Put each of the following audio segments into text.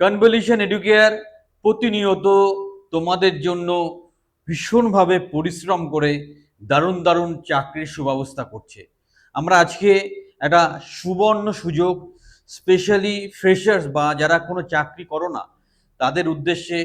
Convolution educare প্রতিনিয়ত তোমাদের জন্য ভীষণভাবে পরিশ্রম করে দারুণ দারুণ চাকরির সুব্যবস্থা করছে। আমরা আজকে একটা সুবর্ণ সুযোগ স্পেশালি ফ্রেশার্স বা যারা কোনো চাকরি করো না, তাদের উদ্দেশ্যে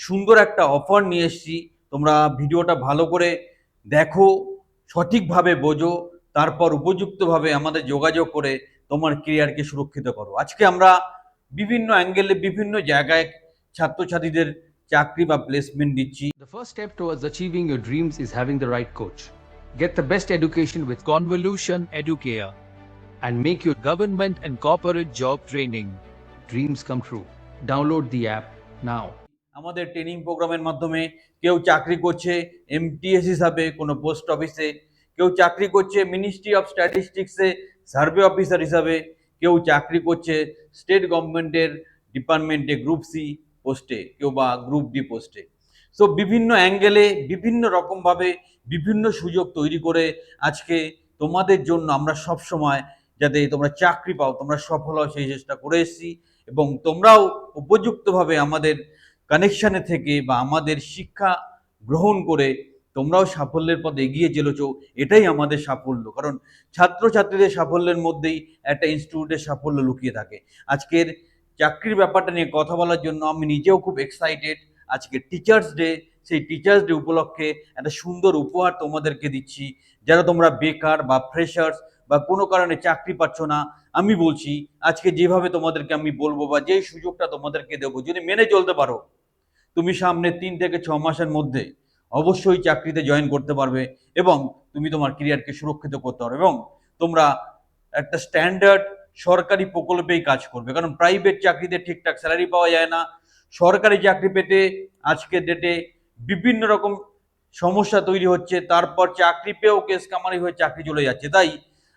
সুন্দর একটা অফার নিয়ে এসেছি। তোমরা ভিডিওটা ভালো করে দেখো, সঠিকভাবে বোঝো, তারপর উপযুক্তভাবে আমাদের যোগাযোগ করে তোমার কেরিয়ারকে সুরক্ষিত করো। আজকে আমরা বিভিন্ন অ্যাঙ্গেলে বিভিন্ন জায়গায় ছাত্রছাত্রীদের চাকরি বা প্লেসমেন্ট দিচ্ছি। The first step towards achieving your dreams is having the right coach get the best education with Convolution Educare and make your government and corporate job training dreams come true download the app now আমাদের training প্রোগ্রামের মাধ্যমে কেউ চাকরি করছে MTS হিসাবে কোনো post অফিসে কেউ চাকরি করছে মিনিস্ট্রি অফ স্ট্যাটিস্টিক্সে সার্ভে অফিসার হিসাবে কেউ চাকরি করছে স্টেট গভর্নমেন্টের ডিপার্টমেন্টে গ্রুপ সি পোস্টে কেউ বা গ্রুপ ডি পোস্টে সো বিভিন্ন অ্যাঙ্গেলে বিভিন্ন রকমভাবে বিভিন্ন সুযোগ তৈরি করে আজকে তোমাদের জন্য আমরা সব সময় যাতে তোমরা চাকরি পাও, তোমরা সফল হও সেই চেষ্টা করে এসেছি এবং তোমরাও উপযুক্তভাবে আমাদের কানেকশানে থেকে বা আমাদের শিক্ষা গ্রহণ করে তোমরাও সাফল্যের পথে এগিয়ে চলেছ, এটাই আমাদের সাফল্য। কারণ ছাত্রছাত্রীদের সাফল্যের মধ্যেই একটা ইনস্টিটিউটের সাফল্য লুকিয়ে থাকে। আজকের চাকরির ব্যাপারটা নিয়ে কথা বলার জন্য আমি নিজেও খুব এক্সাইটেড আজকে টিচার্স ডে সেই টিচার্স ডে উপলক্ষে একটা সুন্দর উপহার তোমাদেরকে দিচ্ছি। যারা তোমরা বেকার বা ফ্রেশার্স বা কোনো কারণে চাকরি পাচ্ছ না, আমি বলছি, আজকে যেভাবে তোমাদেরকে আমি বলব বা যেই সুযোগটা তোমাদেরকে দেবো, যদি মেনে চলতে পারো, তুমি সামনে তিন থেকে ছ মাসের মধ্যে অবশ্যই চাকরিতে জয়েন করতে পারবে এবং তুমি তোমার ক্যারিয়ারকে সুরক্ষিত করতে পারবে এবং তোমরা একটা স্ট্যান্ডার্ড সরকারি প্রকল্পেই কাজ করবে। কারণ প্রাইভেট চাকরিতে ঠিকঠাক স্যালারি পাওয়া যায় না। সরকারি চাকরি পেতে আজকের ডেটে বিভিন্ন রকম সমস্যা তৈরি হচ্ছে, তারপর চাকরি পেয়েও কেস কামারি হয়ে চাকরি চলে যাচ্ছে। তাই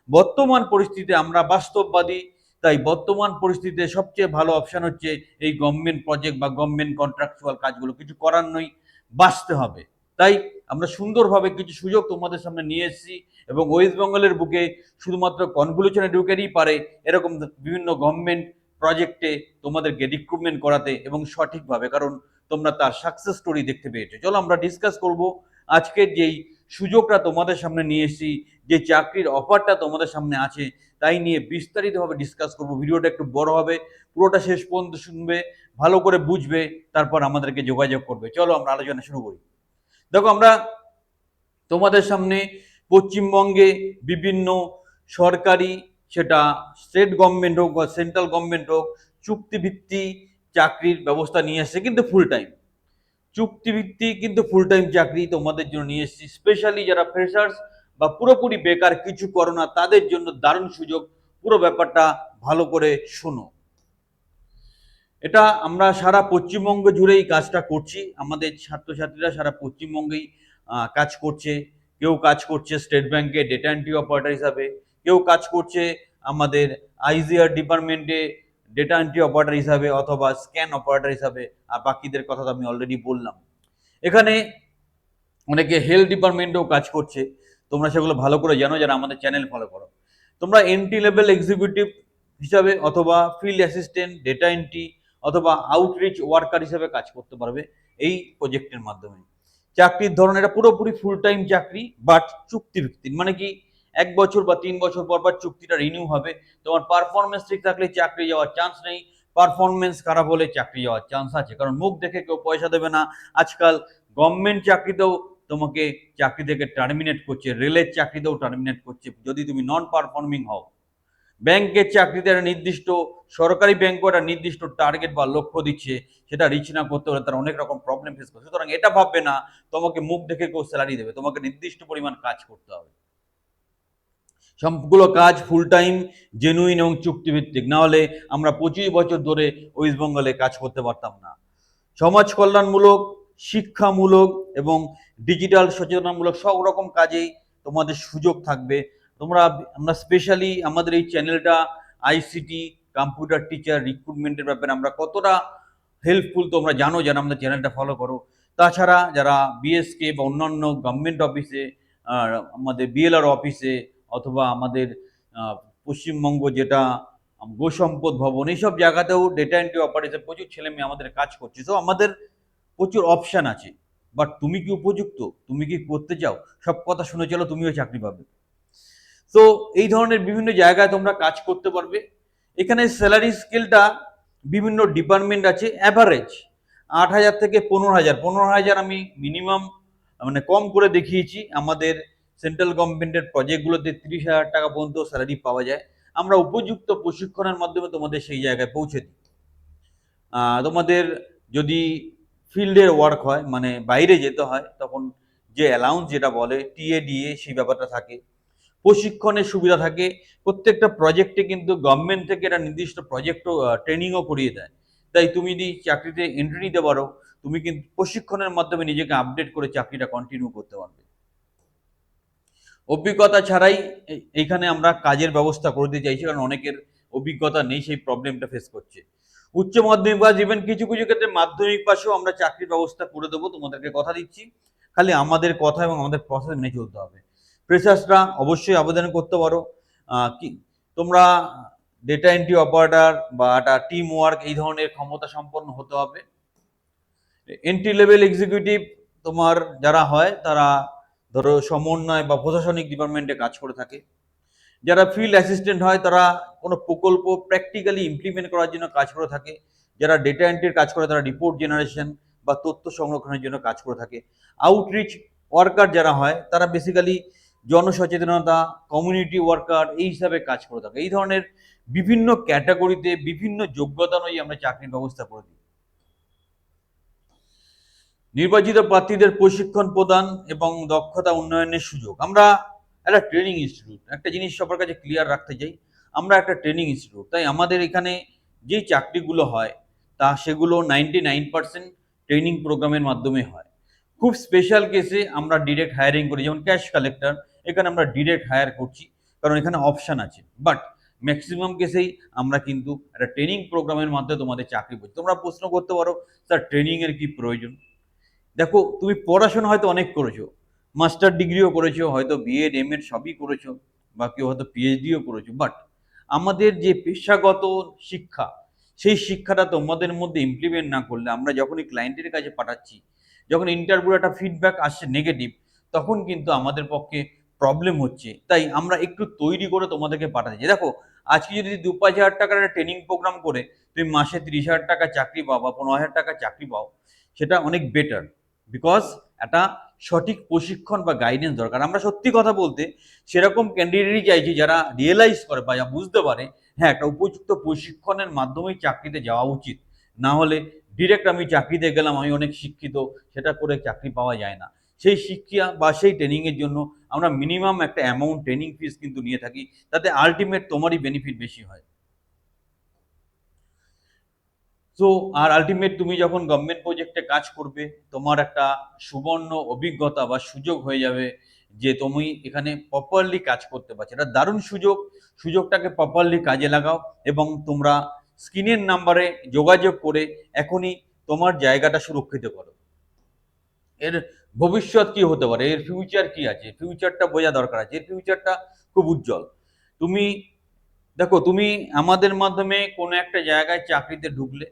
বর্তমান পরিস্থিতিতে আমরা বাস্তববাদী, তাই বর্তমান পরিস্থিতিতে সবচেয়ে ভালো অপশন হচ্ছে এই গভর্নমেন্ট প্রজেক্ট বা গভর্নমেন্ট কন্ট্রাকচুয়াল কাজগুলো। কিছু করার নই বাঁচতে হবে। তাই আমরা সুন্দরভাবে কিছু সুযোগ তোমাদের সামনে নিয়ে এসেছি এবং ওয়েস্ট বেঙ্গলের বুকে শুধুমাত্র কনভলিউশন এডুকেরই পারে এরকম বিভিন্ন গভর্নমেন্ট প্রজেক্টে তোমাদেরকে রিক্রুটমেন্ট করাতে এবং সঠিকভাবে, কারণ তোমরা তার সাকসেস স্টোরি দেখতে পেয়েছ। চলো আমরা ডিসকাস করব আজকের যেই সুযোগটা তোমাদের সামনে নিয়ে এসেছি, যে চাকরির অফারটা তোমাদের সামনে আছে, তাই নিয়ে বিস্তারিতভাবে ডিসকাস করব। ভিডিওটা একটু বড় হবে, পুরোটা শেষ পর্যন্ত শুনবে, ভালো করে বুঝবে, তারপর আমাদেরকে যোগাযোগ করবে। চলো আমরা আলোচনা শুরু করি। দেখো আমরা তোমাদের সামনে পশ্চিমবঙ্গে বিভিন্ন সরকারি সেটা স্টেট গভর্নমেন্ট হোক বা সেন্ট্রাল গভর্নমেন্ট হোক চুক্তিভিত্তি চাকরির ব্যবস্থা নিয়ে এসছে কিন্তু ফুল টাইম চুক্তিভিত্তিক কিন্তু ফুল টাইম চাকরি তোমাদের জন্য নিয়ে এসেছি। স্পেশালি যারা ফ্রেশার্স বা পুরোপুরি বেকার কিছু করো না, তাদের জন্য দারুণ সুযোগ। পুরো ব্যাপারটা ভালো করে শোনো। এটা আমরা সারা পশ্চিমবঙ্গ জুড়েই কাজটা করছি। আমাদের ছাত্রছাত্রীরা সারা পশ্চিমবঙ্গেই কাজ করছে। কেউ কাজ করছে স্টেট ব্যাংকে ডেটা এন্ট্রি অপারেটর হিসাবে, কেউ কাজ করছে আমাদের আইজিআর ডিপার্টমেন্টে ডেটা এন্ট্রি অপারেটর হিসাবে অথবা স্ক্যান অপারেটর হিসাবে। আর বাকিদের কথা তো আমি অলরেডি বললাম। এখানে অনেকে হেলথ ডিপার্টমেন্টেও কাজ করছে। তোমরা সেগুলো ভালো করে জানো যারা আমাদের চ্যানেল ফলো করো। তোমরা এন্ট্রি লেভেল এক্সিকিউটিভ হিসাবে অথবা ফিল্ড অ্যাসিস্ট্যান্ট ডেটা এন্ট্রি অথবা আউটরিচ ওয়ার্কার হিসেবে কাজ করতে পারবে এই প্রজেক্টের মাধ্যমে। চাকরির ধরন এটা পুরোপুরি ফুল টাইম চাকরি বাট চুক্তিভিত্তিক। মানে কি, এক বছর বা তিন বছর পর পর চুক্তিটা রিনিউ হবে, তোমার পারফরমেন্স ঠিক থাকলে চাকরি যাওয়ার চান্স নেই পারফরমেন্স খারাপ হলে চাকরি যাওয়ার চান্স আছে। কারণ মুখ দেখে কেউ পয়সা দেবে না। আজকাল গভর্নমেন্ট চাকরিতেও তোমাকে চাকরি থেকে টার্মিনেট করছে রেলের চাকরিতেও টার্মিনেট করছে। যদি তুমি নন পারফর্মিং হও ব্যাংকের চাকরিতে একটা নির্দিষ্ট, সরকারি ব্যাংকও একটা নির্দিষ্ট টার্গেট বা লক্ষ্য দিচ্ছে, সেটা রিচ না করতে হলে তারা অনেক রকম প্রবলেম ফেস করে সুতরাং এটা ভাববে না, তোমাকে মুখ দেখে কেউ স্যালারি দেবে, তোমাকে নির্দিষ্ট পরিমাণ কাজ করতে হবে। সবগুলো কাজ ফুল টাইম জেনুইন এবং চুক্তিভিত্তিক না হলে আমরা পঁচিশ বছর ধরে ওয়েস্ট বেঙ্গলে কাজ করতে পারতাম না। সমাজ কল্যাণমূলক, শিক্ষামূলক এবং ডিজিটাল সচেতনামূলক সব রকম কাজেই তোমাদের সুযোগ থাকবে। তোমরা, আমরা স্পেশালি আমাদের এই চ্যানেলটা আইসিটি কম্পিউটার টিচার রিক্রুটমেন্টের ব্যাপারে আমরা কতটা হেল্পফুল তোমরা জানো যারা আমাদের চ্যানেলটা ফলো করো। তাছাড়া যারা বিএসকে বা অন্যান্য গভর্নমেন্ট অফিসে আমাদের বিএলআর অফিসে অথবা আমাদের পশ্চিমবঙ্গ যেটা গোসম্পদ ভবন এইসব জায়গাতেও ডেটা এন্ট্রি অপারেশন প্রচুর ছেলে মেয়ে আমাদের কাজ করছে। তো আমাদের প্রচুর অপশান আছে। বাট তুমি কি উপযুক্ত? তুমি কি করতে চাও? সব কথা শুনে চলো, তুমিও চাকরি পাবে। তো এই ধরনের বিভিন্ন জায়গায় তোমরা কাজ করতে পারবে। এখানে স্যালারি স্কেলটা বিভিন্ন ডিপার্টমেন্ট আছে অ্যাভারেজ আট হাজার থেকে পনেরো হাজার। পনেরো হাজার আমি মিনিমাম মানে কম করে দেখিয়েছি। আমাদের সেন্ট্রাল গভর্নমেন্টের প্রজেক্টগুলোতে তিরিশ হাজার টাকা পর্যন্ত স্যালারি পাওয়া যায়। আমরা উপযুক্ত প্রশিক্ষণের মাধ্যমে তোমাদের সেই জায়গায় পৌঁছে দিই। তোমাদের যদি ফিল্ডের ওয়ার্ক হয় মানে বাইরে যেতে হয়, তখন যে অ্যালাউন্স যেটা বলে টিএ ডিএ সেই ব্যাপারটা থাকে। প্রশিক্ষণের সুবিধা থাকে। প্রত্যেকটা প্রজেক্টে কিন্তু গভর্নমেন্ট থেকে একটা নির্দিষ্ট প্রজেক্টও ট্রেনিংও করিয়ে দেয়। তাই তুমি যদি চাকরিতে এন্ট্রি নিতে পারো, তুমি কিন্তু প্রশিক্ষণের মাধ্যমে নিজেকে আপডেট করে চাকরিটা কন্টিনিউ করতে পারবে। অভিজ্ঞতা ছাড়াই এইখানে আমরা কাজের ব্যবস্থা করতে চাইছি, কারণ অনেকের অভিজ্ঞতা নেই সেই প্রবলেমটা ফেস করছে। উচ্চ মাধ্যমিক পাস ইভেন কিছু কিছু ক্ষেত্রে মাধ্যমিক পাশেও আমরা চাকরির ব্যবস্থা করে দেবো। তোমাদেরকে কথা দিচ্ছি। খালি আমাদের কথা এবং আমাদের প্রসেস মেনে চলতে হবে। ফ্রেশার্সরা অবশ্যই আবেদন করতে পারো। কি, তোমরা ডেটা এন্ট্রি অপারেটর বা একটা টিম ওয়ার্ক এই ধরনের ক্ষমতা সম্পন্ন হতে হবে। এন্ট্রি লেভেল এক্সিকিউটিভ তোমার যারা হয়, তারা ধরো সমন্বয় বা প্রশাসনিক ডিপার্টমেন্টে কাজ করে থাকে। যারা ফিল্ড অ্যাসিস্ট্যান্ট হয়, তারা কোনো প্রকল্প প্র্যাকটিক্যালি ইমপ্লিমেন্ট করার জন্য কাজ করে থাকে। যারা ডেটা এন্ট্রির কাজ করে, তারা রিপোর্ট জেনারেশন বা তথ্য সংরক্ষণের জন্য কাজ করে থাকে। আউটরিচ ওয়ার্কার যারা হয়, তারা বেসিক্যালি জনসচেতনতা কমিউনিটি ওয়ার্কার এই হিসাবে কাজ করে থাকে। এই ধরনের বিভিন্ন ক্যাটাগরিতে বিভিন্ন যোগ্যতা অনুযায়ী আমরা চাকরির ব্যবস্থা করে দিই। নির্বাচিত প্রার্থীদের প্রশিক্ষণ প্রদান এবং দক্ষতা উন্নয়নের সুযোগ। আমরা একটা ট্রেনিং ইনস্টিটিউট একটা জিনিস সবার কাছে ক্লিয়ার রাখতে চাই। আমরা একটা ট্রেনিং ইনস্টিটিউট তাই আমাদের এখানে যেই চাকরিগুলো হয়, তা সেগুলো নাইনটি নাইন পার্সেন্ট ট্রেনিং প্রোগ্রামের মাধ্যমে হয়। খুব স্পেশাল কেসে আমরা ডিরেক্ট হায়ারিং করি, যেমন ক্যাশ কালেক্টর এখানে আমরা ডিরেক্ট হায়ার করছি, কারণ এখানে অপশান আছে। বাট ম্যাক্সিমাম কেসেই আমরা কিন্তু একটা ট্রেনিং প্রোগ্রামের মাধ্যমে তোমাদের চাকরি করছি। তোমরা প্রশ্ন করতে পারো, স্যার ট্রেনিংয়ের কি প্রয়োজন? দেখো, তুমি পড়াশোনা হয়তো অনেক করেছ মাস্টার ডিগ্রিও করেছ, হয়তো বিএড এম এড সবই করেছ, বা কেউ হয়তো পিএইচডিও করেছ। বাট আমাদের যে পেশাগত শিক্ষা, সেই শিক্ষাটা তোমাদের মধ্যে ইমপ্লিমেন্ট না করলে, আমরা যখনই ক্লায়েন্টের কাছে পাঠাচ্ছি, যখন ইন্টারভিউ একটা ফিডব্যাক আসছে নেগেটিভ তখন কিন্তু আমাদের পক্ষে প্রবলেম হচ্ছে। তাই আমরা একটু তৈরি করে তোমাদেরকে পাঠাচ্ছি। দেখো, আজকে যদি দু পাঁচ হাজার টাকার একটা ট্রেনিং প্রোগ্রাম করে, তুমি মাসে তিরিশ হাজার টাকা চাকরি পাও বা পনেরো হাজার টাকা চাকরি পাও, সেটা অনেক বেটার বিকজ একটা সঠিক প্রশিক্ষণ বা গাইডেন্স দরকার। আমরা সত্যি কথা বলতে সেরকম ক্যান্ডিডেটই চাইছি যারা রিয়েলাইজ করে বা যা বুঝতে পারে হ্যাঁ একটা উপযুক্ত প্রশিক্ষণের মাধ্যমেই চাকরিতে যাওয়া উচিত। না হলে ডিরেক্ট আমি চাকরিতে গেলাম, আমি অনেক শিক্ষিত, সেটা করে চাকরি পাওয়া যায় না। সেই শিক্ষা বা সেই ট্রেনিংয়ের জন্য আমরা মিনিমাম একটা অ্যামাউন্ট ট্রেনিং ফিস কিন্তু নিয়ে থাকি, তাতে আলটিমেট তোমারই বেনিফিট বেশি হয়। তো আর আলটিমেট তুমি যখন গভর্নমেন্ট প্রজেক্টে কাজ করবে, তোমার একটা সুবর্ণ অভিজ্ঞতা বা সুযোগ হয়ে যাবে যে তুমি এখানে প্রপারলি কাজ করতে পারছ। এটা দারুণ সুযোগ। সুযোগটাকে প্রপারলি কাজে লাগাও এবং তোমরা স্ক্রিনের নাম্বারে যোগাযোগ করে এখনই তোমার জায়গাটা সুরক্ষিত করো। এর ভবিষ্যৎ কি হতে পারে? এর ফিউচার কি আছে? ফিউচারটা বোঝা দরকার আছে। এর ফিউচারটা খুব উজ্জ্বল। তুমি, দেখো, তুমি আমাদের মাধ্যমে কোনো একটা জায়গায় চাকরিতে ঢুকলে,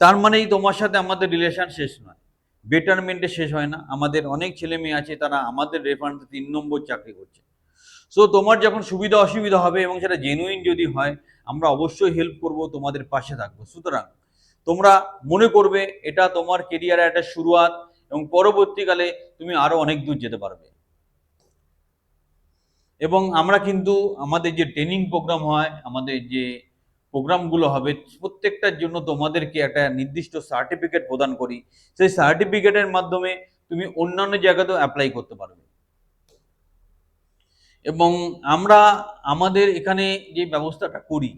তার মানেই তোমার সাথে আমাদের রিলেশন শেষ নয়। বেটারমেন্টে শেষ হয় না। আমাদের অনেক ছেলে মেয়ে আছে, তারা আমাদের রেফারেন্সে তিন নম্বর চাকরি করছে। সো তোমার যখন সুবিধা অসুবিধা হবে এবং সেটা জেনুইন যদি হয়, আমরা অবশ্যই হেল্প করব, তোমাদের পাশে থাকব। সুতরাং তোমরা মনে করবে, এটা তোমার কেরিয়ারের একটা শুরুয়াত। এবং পরবর্তীকালে তুমি আরও অনেক দূর যেতে পারবে। এবং আমরা কিন্তু আমাদের যে ট্রেনিং প্রোগ্রাম হয়, আমাদের যে প্রোগ্রামগুলো হবে, প্রত্যেকটার জন্য তোমাদেরকে একটা নির্দিষ্ট সার্টিফিকেট প্রদান করি। সেই সার্টিফিকেটের মাধ্যমে তুমি অন্যান্য জায়গাতেও অ্যাপ্লাই করতে পারবে। এবং আমরা আমাদের এখানে যে ব্যবস্থাটা করি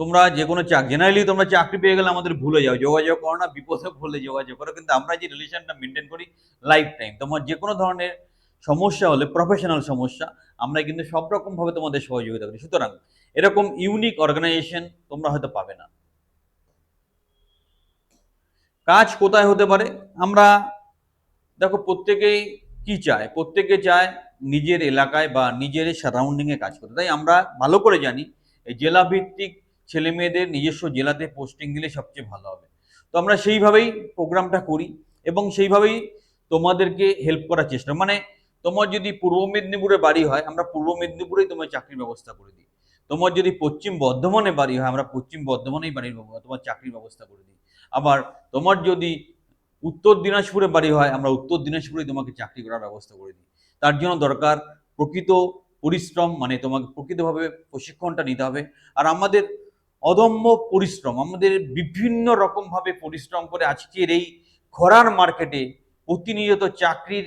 তোমরা যে কোনো চাক জেনারেলি তোমরা চাকরি পেয়ে গেলে আমাদের ভুলে যাও, যোগাযোগ করো না, বিপদে ভুলে যোগাযোগ করো, কিন্তু আমরা যে রিলেশনটা মেনটেন করি লাইফ টাইম তোমার যে কোনো ধরনের সমস্যা হলে প্রফেশনাল সমস্যা, আমরা কিন্তু সব রকমভাবে তোমাদের সহযোগিতা করি। সুতরাং এরকম ইউনিক অর্গানাইজেশন তোমরা হয়তো পাবে না। কাজ কোথায় হতে পারে? আমরা দেখো প্রত্যেকেই কি চায়? প্রত্যেকে চায় নিজের এলাকায় বা নিজের সারাউন্ডিংয়ে কাজ করতে। তাই আমরা ভালো করে জানি, এই জেলা ভিত্তিক ছেলে মেয়েদের নিজস্ব জেলাতে পোস্টিং দিলে সবচেয়ে ভালো হবে। তো আমরা সেইভাবেই প্রোগ্রামটা করি এবং সেইভাবেই তোমাদেরকে হেল্প করার চেষ্টা। মানে তোমার যদি পূর্ব মেদিনীপুরে বাড়ি হয়, আমরা পূর্ব মেদিনীপুরেই তোমার চাকরির ব্যবস্থা করে দিই। তোমার যদি পশ্চিম বর্ধমানে বাড়ি হয়, আমরা পশ্চিম বর্ধমানেই বাড়ির তোমার চাকরির ব্যবস্থা করে দিই। আবার তোমার যদি উত্তর দিনাজপুরে বাড়ি হয়, আমরা উত্তর দিনাজপুরেই তোমাকে চাকরি করার ব্যবস্থা করে দিই। তার জন্য দরকার প্রকৃত পরিশ্রম মানে তোমাকে প্রকৃতভাবে প্রশিক্ষণটা নিতে হবে। আর আমাদের অদম্য পরিশ্রম, আমাদের বিভিন্ন রকমভাবে পরিশ্রম করে আজকের এই খরার মার্কেটে প্রতিনিয়ত চাকরির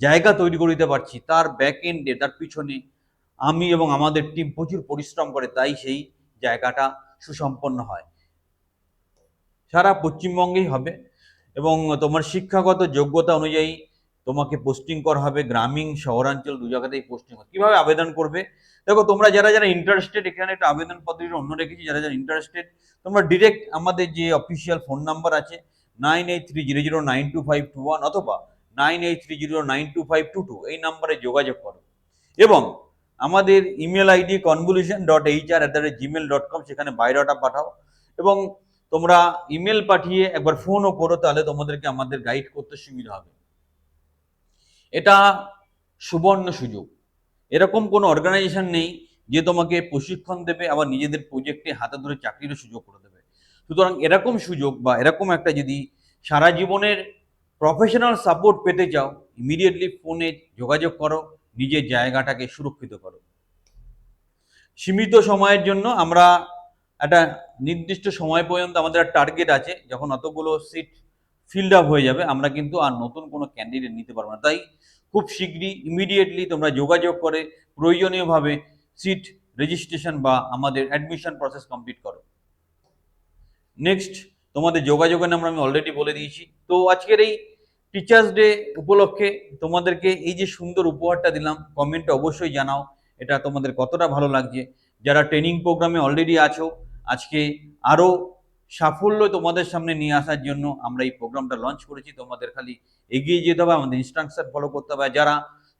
জায়গা তৈরি করে দিতে পারছি, তার ব্যাক এন্ডে তার পিছনে আমি এবং আমাদের টিম প্রচুর পরিশ্রম করে তাই সেই জায়গাটা সুসম্পন্ন হয়। সারা পশ্চিমবঙ্গেই হবে এবং তোমার শিক্ষাগত যোগ্যতা অনুযায়ী তোমাকে পোস্টিং করা হবে, গ্রামীণ, শহরাঞ্চল, দু জায়গাতেই পোস্টিং হবে। কীভাবে আবেদন করবে? দেখো, তোমরা যারা যারা ইন্টারেস্টেড এখানে একটা আবেদন পদ্ধতিটা অন্য রেখেছি, যারা যারা ইন্টারেস্টেড তোমরা ডিরেক্ট আমাদের যে অফিসিয়াল ফোন নাম্বার আছে nine eight three zero zero nine two five two one অথবা nine eight three zero nine two five two two এই নাম্বারে যোগাযোগ করো। এবং আমাদের email ID convolution dot H R at the rate Gmail dot com সেখানে biodata পাঠাও। এবং তোমরা ইমেল পাঠিয়ে একবার ফোনও করো, তাহলে তোমাদেরকে আমাদের গাইড করতে সুবিধা হবে। এটা সুবর্ণ সুযোগ। এরকম কোনো অর্গানাইজেশন নেই যে তোমাকে প্রশিক্ষণ দেবে, আবার নিজেদের প্রজেক্টে হাতে ধরে চাকরিরও সুযোগ করে দেবে। সুতরাং এরকম সুযোগ বা এরকম একটা যদি সারা জীবনের প্রফেশনাল সাপোর্ট পেতে চাও ইমিডিয়েটলি ফোনে যোগাযোগ করো, নিজের জায়গাটাকে সুরক্ষিত করো। সীমিত সময়ের জন্য আমরা একটা নির্দিষ্ট সময় পর্যন্ত আমাদের টার্গেট আছে, যখন অতগুলো সিট ফিল্ড আপ হয়ে যাবে, আমরা কিন্তু আর নতুন কোনো ক্যান্ডিডেট নিতে পারব না। তাই খুব শীঘ্রই ইমিডিয়েটলি তোমরা যোগাযোগ করে প্রয়োজনীয়ভাবে সিট রেজিস্ট্রেশন বা আমাদের অ্যাডমিশন প্রসেস কমপ্লিট করো। নেক্সট তোমাদের যোগাযোগের নাম্বার আমি অলরেডি বলে দিয়েছি। তো আজকের এই টিচার্স ডে উপলক্ষে তোমাদেরকে এই যে সুন্দর উপহারটা দিলাম কমেন্টে অবশ্যই জানাও, এটা তোমাদের কতটা ভালো লাগছে। যারা ট্রেনিং প্রোগ্রামে অলরেডি আছো, আজকে আরও সাফল্য তোমাদের সামনে নিয়ে আসার জন্য আমরা এই প্রোগ্রামটা লঞ্চ করেছি। তোমাদের খালি এগিয়ে যেতে হবে, আমাদের ইনস্ট্রাকশন ফলো করতে হবে। যারা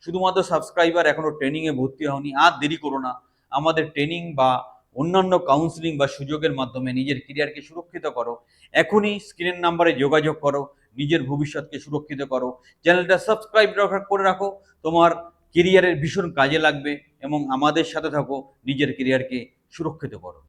শুধুমাত্র সাবস্ক্রাইবার এখনও ট্রেনিংয়ে ভর্তি হওনি, আর দেরি করো না, আমাদের ট্রেনিং বা অন্যান্য কাউন্সিলিং বা সুযোগের মাধ্যমে নিজের ক্যারিয়ারকে সুরক্ষিত করো। এখনই স্ক্রিনের নাম্বারে যোগাযোগ করো, নিজের ভবিষ্যৎকে সুরক্ষিত করো। চ্যানেলটা সাবস্ক্রাইব করে রাখো, তোমার কেরিয়ারের ভীষণ কাজে লাগবে এবং আমাদের সাথে থাকো, নিজের কেরিয়ারকে সুরক্ষিত করো।